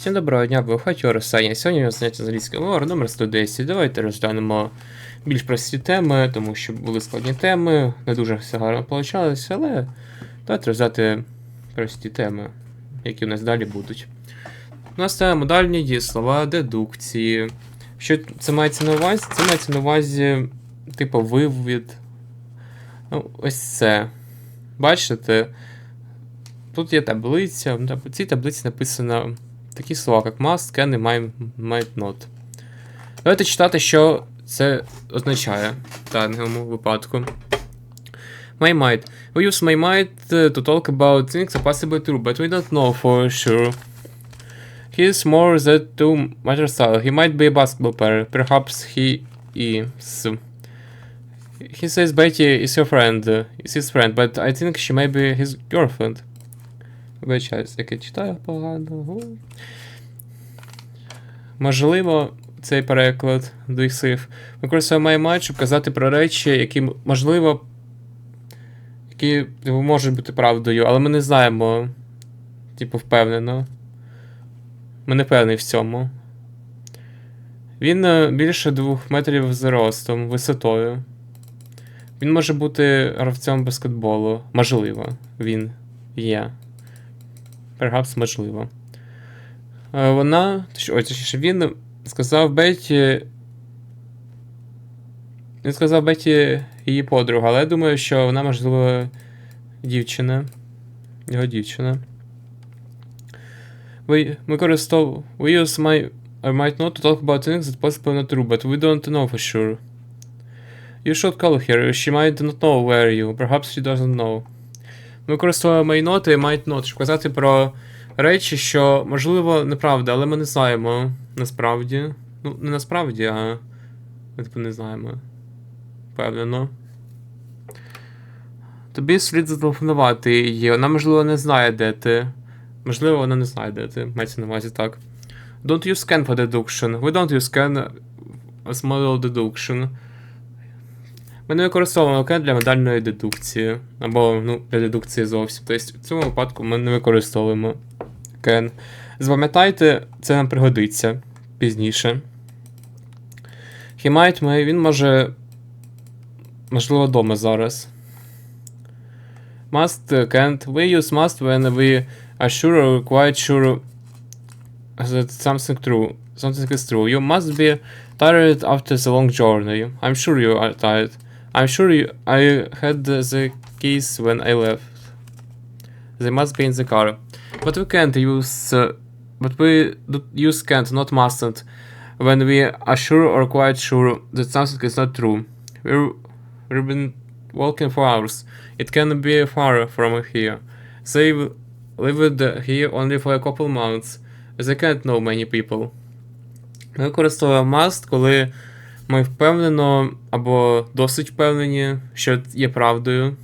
Всім доброго дня, ви хаті Росані. Сьогодні у нас заняття з англійської мови номер 110. Давайте розглянемо більш прості теми, тому що були складні теми, не дуже все гарно вийшло, але давайте розглядати прості теми, які у нас далі будуть. У нас це модальні дієслова, дедукції. Що це мається на увазі? Це мається на увазі, типу, вивід. Ну, ось це. Бачите? Тут є таблиця. В цій таблиці написано такі слова, як must, can і might, might not. Давайте читати, що це означає в даному випадку. May might. We use may might uh, to talk about things that possibly true, but we don't know for sure. He is more than two matter style. He might be a basketball player. Perhaps he is. He says Betty is your friend. uh, Is his friend, but I think she may be his girlfriend. Вибачаюсь, як я читаю погано. Можливо, цей переклад до їх слів. Використовуємо маймат, щоб казати про речі, які, можливо, які можуть бути правдою, але ми не знаємо, типу, впевнено. Ми не певні в цьому. Він е, більше двох метрів зростом, висотою. Він може бути гравцем баскетболу. Можливо, він є. Perhaps можливо. Е, Вона. Ой, точніше, він сказав Беті. Він сказав Беті її подруга, але я думаю, що вона, можливо, дівчина. Його дівчина. We, ми користов... We use my... I might not to talk about things that possibly not true, but we don't know for sure. You should call her. She might not know where you. Perhaps she doesn't know. Might not і might not, щоб казати про речі, що, можливо, неправда, але ми не знаємо насправді. Ну, не насправді, а. Ми типу не знаємо. Впевнено. Тобі слід зателефонувати її. Вона, можливо, не знає, де ти. Можливо, вона не знає, де ти. Мається на увазі так. Don't use scan for deduction. We don't use scan as model deduction. Ми не використовуємо кен для модальної дедукції. Або ну, для дедукції зовсім. Тобто в цьому випадку ми не використовуємо кен. Запам'ятайте, це нам пригодиться пізніше. He might, він може. Можливо, вдома зараз. Must, uh, can't. We use must when we are sure or quite sure that something true. Something is true. You must be tired after the long journey. I'm sure you are tired. I'm sure you, I had the keys when I left. They must be in the car. But we can't use. Uh, but we do use can't, not mustn't. When we are sure or quite sure that something is not true. We're, we've been walking for hours. It can be far from here. They lived here only for a couple months. They can't know many people. Ми використовуємо must, коли ми впевнено або досить впевнені, що є правдою.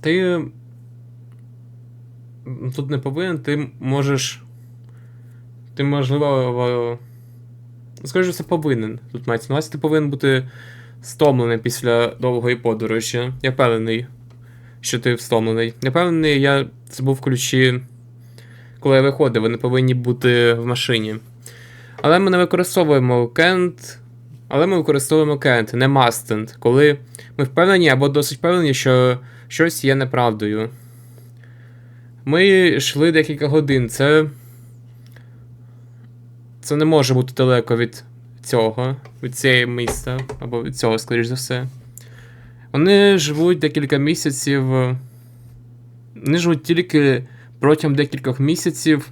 Ти тут не повинен, ти можеш. Ти можливо. Скажу, все повинен. Тут мається на увазі, ти повинен бути стомлений після довгої подорожі. Я впевнений, що ти встомлений. Я впевнений, я це був в ключі, коли я виходив, ви не повинні бути в машині. Але ми не використовуємо can't, але ми використовуємо can't, не mustn't, коли ми впевнені або досить впевнені, що щось є неправдою. Ми йшли декілька годин. Це. Це не може бути далеко від цього, від цієї міста, або від цього, скоріш за все. Вони живуть декілька місяців. Вони живуть тільки протягом декількох місяців.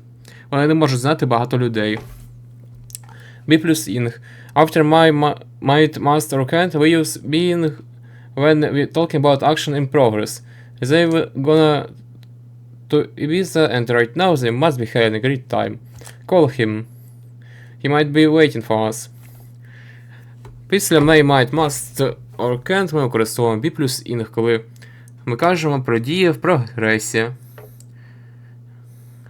Вони не можуть знати багато людей. Be плюс ing. After my ma- might must or can't, we use being when we talking about action in progress. They were gonna to Ibiza and right now they must be having a great time. Call him. He might be waiting for us. Після may, might, must or can't ми використовуємо be плюс ing, коли ми кажемо про дії в прогресі.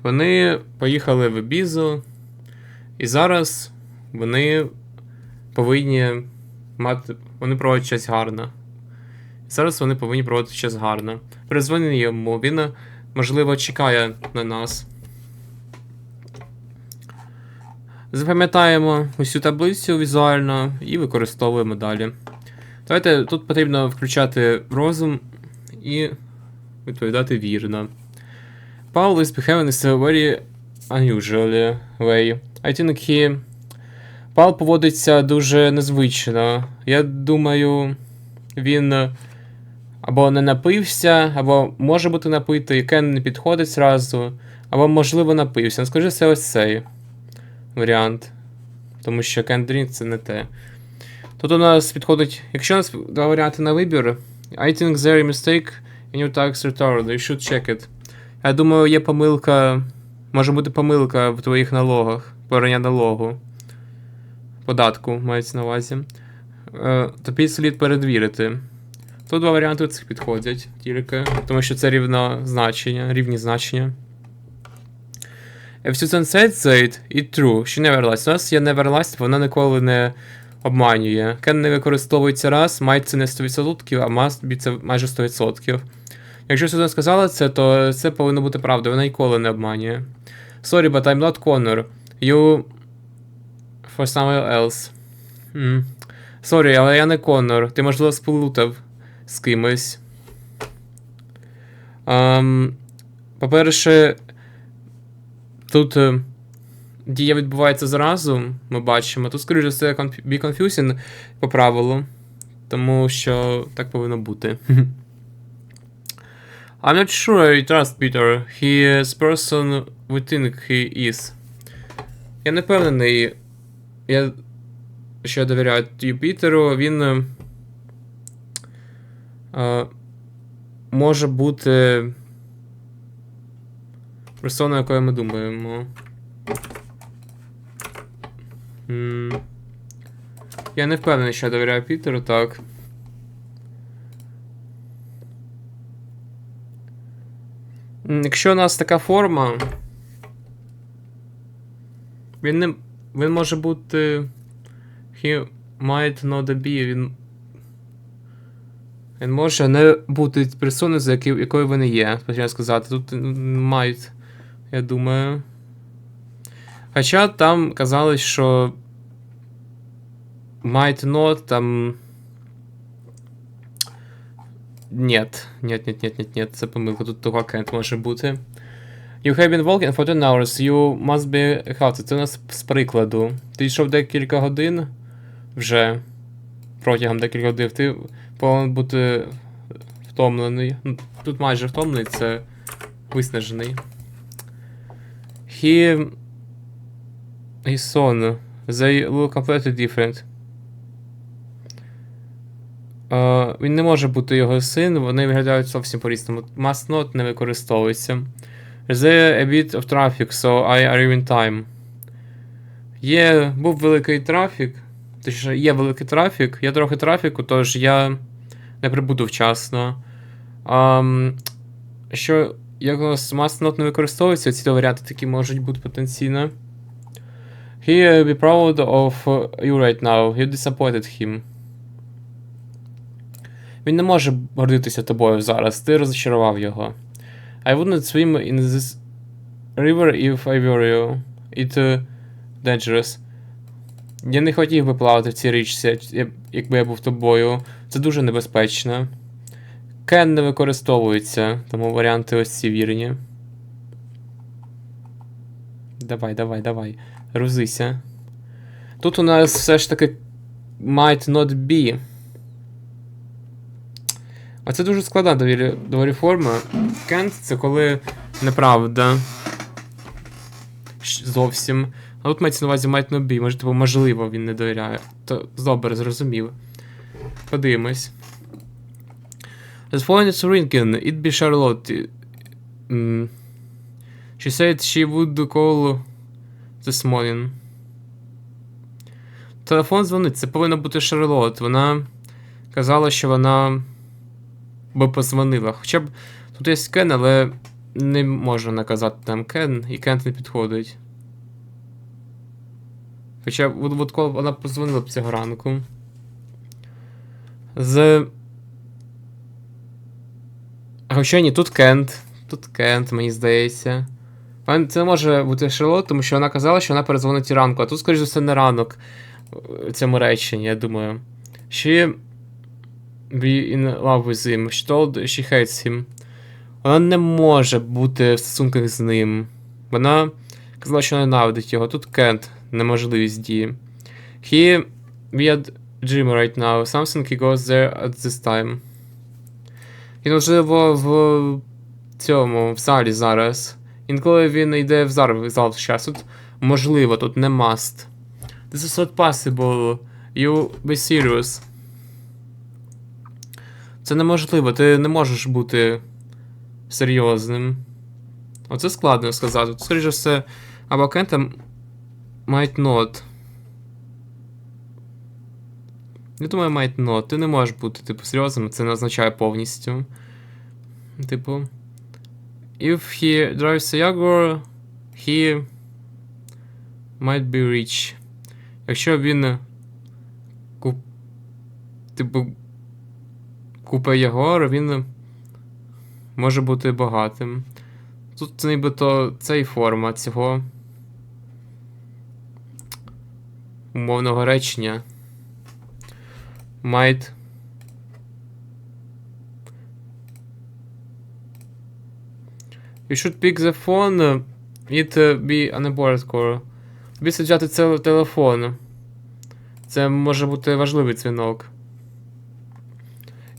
Вони поїхали в Ібізу, і зараз вони повинні мати. Вони проводять щось гарно. Зараз вони повинні проводити щось гарно. Перезвони йому, він, можливо, чекає на нас. Запам'ятаємо усю таблицю візуально і використовуємо далі. Давайте тут потрібно включати розум і відповідати вірно. Paul is behaving in a very unusual way. I think he Пал поводиться дуже незвично. Я думаю, він е, або не напився, або може бути напитий, Кен не підходить зразу, або, можливо, напився. Ну, скажи, це ось цей варіант. Тому що Кен Drink це не те. Тут у нас підходить. Якщо у нас два варіанти на вибір, I think there is mistake in your tax return. You should check it. Я думаю, є помилка. Може бути помилка в твоїх налогах, порання налогу. Податку мається на увазі. Е, тобі слід передвірити. Тут два варіанти цих підходять тільки, тому що це рівно значення, рівні значення. If Susan said that, it true. She never lies. У нас є never lies, вона ніколи не обманює. Can не використовується раз, might це не 100%, а must be це майже 100%. Якщо Susan сказала це, то це повинно бути правда, вона ніколи не обманює. Sorry, but I'm not Connor. You for someone else. Mm. Sorry, але я не Конор. Ти, можливо, сплутав з кимось. Um, по-перше, тут е, дія відбувається зразу, ми бачимо. Тут, скоріше все, be confusing по правилу. Тому що так повинно бути. I'm not sure I trust Peter. He is person we think he is. Я не впевнений. Я я довіряю Юпітеру, він е, е, може бути персоною, якою ми думаємо. Я не впевнений, що я довіряю Пітеру, так. Якщо у нас така форма. Він не. Він може бути. He might not be. Він. Він може не бути персоною, за якою, якою вони є. Почав сказати. Тут might, я думаю. Хоча там казалось, що. Might not, там. Нет. Нет, нет, нет, нет, нет, це помилка. Тут того can't може бути. You have been walking for 10 hours. You must be exhausted. Це у нас з прикладу. Ти йшов декілька годин вже протягом декілька годин. Ти повинен бути втомлений. Ну, Тут майже втомлений, це виснажений. He. His son. They look completely different. Е, він не може бути його син, вони виглядають зовсім по-різному. Must not не використовується. There a bit of traffic, so I arrive in time. Є, був великий трафік. Точніше, є великий трафік, є трохи трафіку, тож я не прибуду вчасно. Um, що як у нас not не використовується, ці варіанти такі можуть бути потенційно. He uh, be proud of you right now. You disappointed him. Він не може гордитися тобою зараз, ти розчарував його. I wouldn't swim in this river if I were you. It uh, dangerous. Я не хотів би плавати в цій річці, якби я був тобою. Це дуже небезпечно. Кен не використовується, тому варіанти ось ці вірні. Давай, давай, давай. Грузися. Тут у нас все ж таки might not be. А це дуже складна доволі, доволі. Кент це коли неправда. Зовсім. А тут мається на увазі might not be. Може, типу, можливо, він не довіряє. То добре, зрозумів. Подивимось. As phone is ringing, it be Charlotte. Mm. She said she would call this morning. Телефон дзвонить, це повинна бути Шарлот. Вона казала, що вона би позвонила. Хоча б тут є Кен, але не можна наказати там Кен, і Кен не підходить. Хоча от, коли вона позвонила б цього ранку. З. А Хоча ні, тут Кент. Тут Кент, мені здається. Це може бути Шарлот, тому що вона казала, що вона перезвонить ранку, а тут, скоріш за все, не ранок в цьому реченні, я думаю. She be in love with him. She told she hates him. Вона не може бути в стосунках з ним. Вона казала, що ненавидить його. Тут can't, неможливість дії. He be at gym right now. Something he goes there at this time. Він можливо в цьому в залі зараз. Інколи він йде в зал, в зал зараз. Тут можливо, тут не must. This is not possible. You be serious. Це неможливо, ти не можеш бути серйозним. Оце складно сказати. Скоріше все, або Кента might not. Я думаю, might not. Ти не можеш бути, типу, серйозним, це не означає повністю. Типу. If he drives a Jaguar, he might be rich. Якщо він типу купе Ягуар, він може бути багатим. Тут нібито це і форма цього умовного речення. Might. You should pick the phone. It uh, be on a board call. Тобі взяти це телефон. Це може бути важливий дзвінок.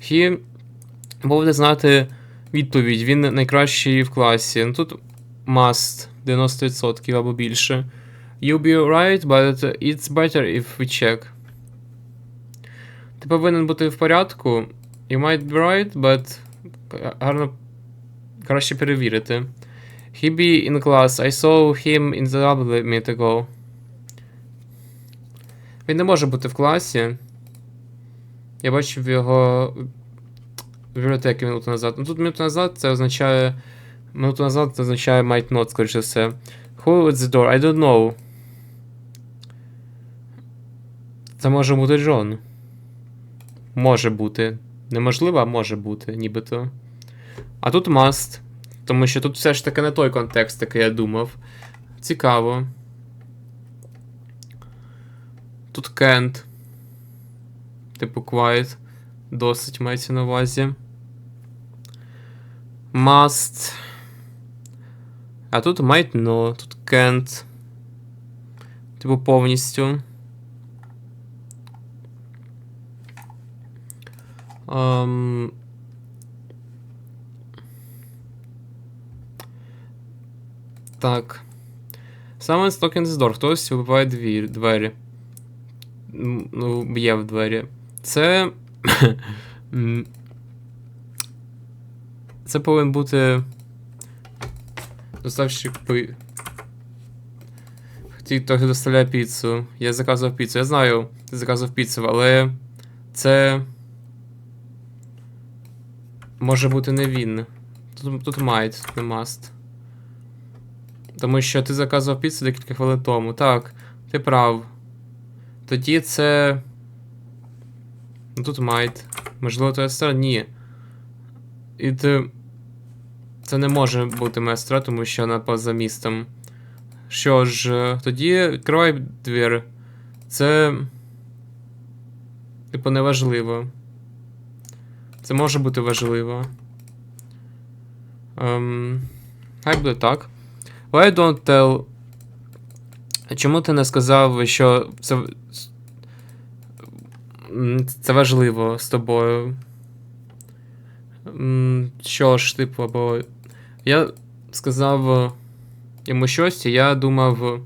He буде знати відповідь. Він найкращий в класі. Ну тут must 90% або більше. You'll be right, but it's better if we check. Ти повинен бути в порядку. You might be right, but гарно краще перевірити. He be in class. I saw him in the minute ago. Він не може бути в класі. Я бачив його в бібліотеки минуту назад. Ну тут минуту назад це означає. Минуту назад це означає might not, скоріше все. Who at the door? I don't know. Це може бути Джон. Може бути. Неможливо, а може бути, нібито. А тут must. Тому що тут все ж таки не той контекст, який я думав. Цікаво. Тут can't. Типу quiet. Досить мається на увазі. Must. А тут might no, тут can't. Типу повністю. Um, так. The door. Хтось вибиває двері. Ну, б'є в двері. Це. Це повинен бути. Доставщик пи. Ті, хто доставляє піцу. Я заказував піцу. Я знаю, ти заказував піцу, але це. Може бути не він. Тут, тут might, не must. Тому що ти заказував піцу декілька хвилин тому. Так, ти прав. Тоді це. Ну тут might. Можливо, твоя сестра? Ні. І ти. Це не може бути моя тому що вона поза містом. Що ж, е, тоді відкривай двір. Це. Типу, неважливо. Це може бути важливо. Ем, хай буде так. Why don't tell. Чому ти не сказав, що це. Це важливо з тобою? Що ж, типу, або. Я сказав йому щось, і я думав.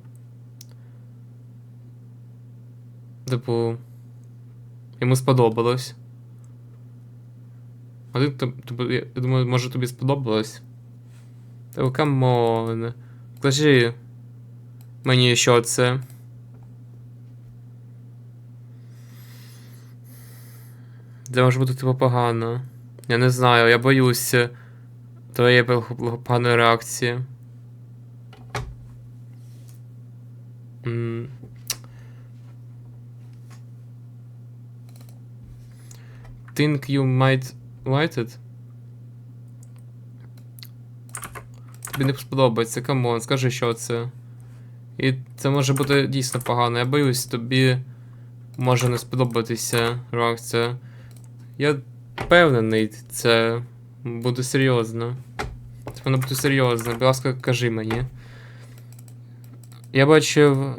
Типу. Йому сподобалось. А ти, тобі- я думаю, може тобі сподобалось? Та камон. Скажи мені, що це. Це може бути типу погано. Я не знаю, я боюся твоєї поганої реакції. М. Think you might light it? тобі не сподобається, камон, скажи, що це. І це може бути дійсно погано. Я боюсь, тобі може не сподобатися реакція. Я впевнений, це буде серйозно. Це воно буде серйозно. Будь ласка, кажи мені. Я бачив.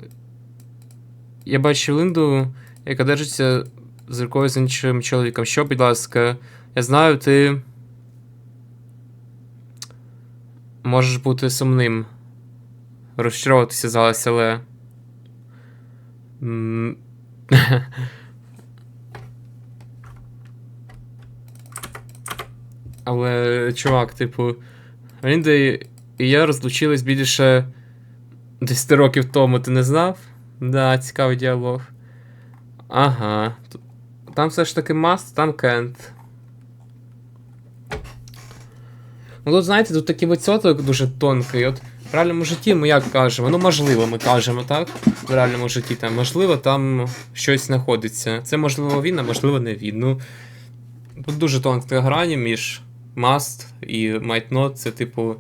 Я бачив Линду, яка держиться з рукою з іншим чоловіком. Що, будь ласка, я знаю, ти. Можеш бути сумним. Розчаровуватися зараз, але. М, Але, чувак, типу, Лінда і я розлучились більше 10 років тому, ти не знав? Да, цікавий діалог. Ага. Там все ж таки маст, там кент. Ну тут, знаєте, тут такий відсоток дуже тонкий. От в реальному житті ми як кажемо? Ну, можливо, ми кажемо, так? В реальному житті там, можливо, там щось знаходиться. Це можливо він, а можливо не він. Ну, тут дуже тонка грані між must і might not. Це, типу.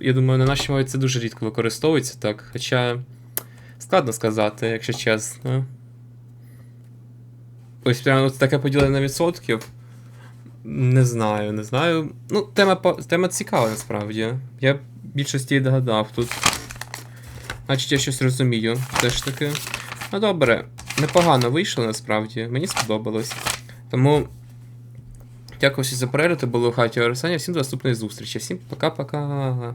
Я думаю, на нашій мові це дуже рідко використовується так. Хоча складно сказати, якщо чесно. Ось прямо от таке поділення на відсотків. Не знаю, не знаю. Ну, тема, тема цікава насправді. Я більшості догадав тут. Значить, я щось розумію, все ж таки. Ну добре, непогано вийшло насправді, мені сподобалось. Тому. Дякую всім за перегляд, це було в хаті Арсенія. Всім до наступної зустрічі. Всім пока-пока.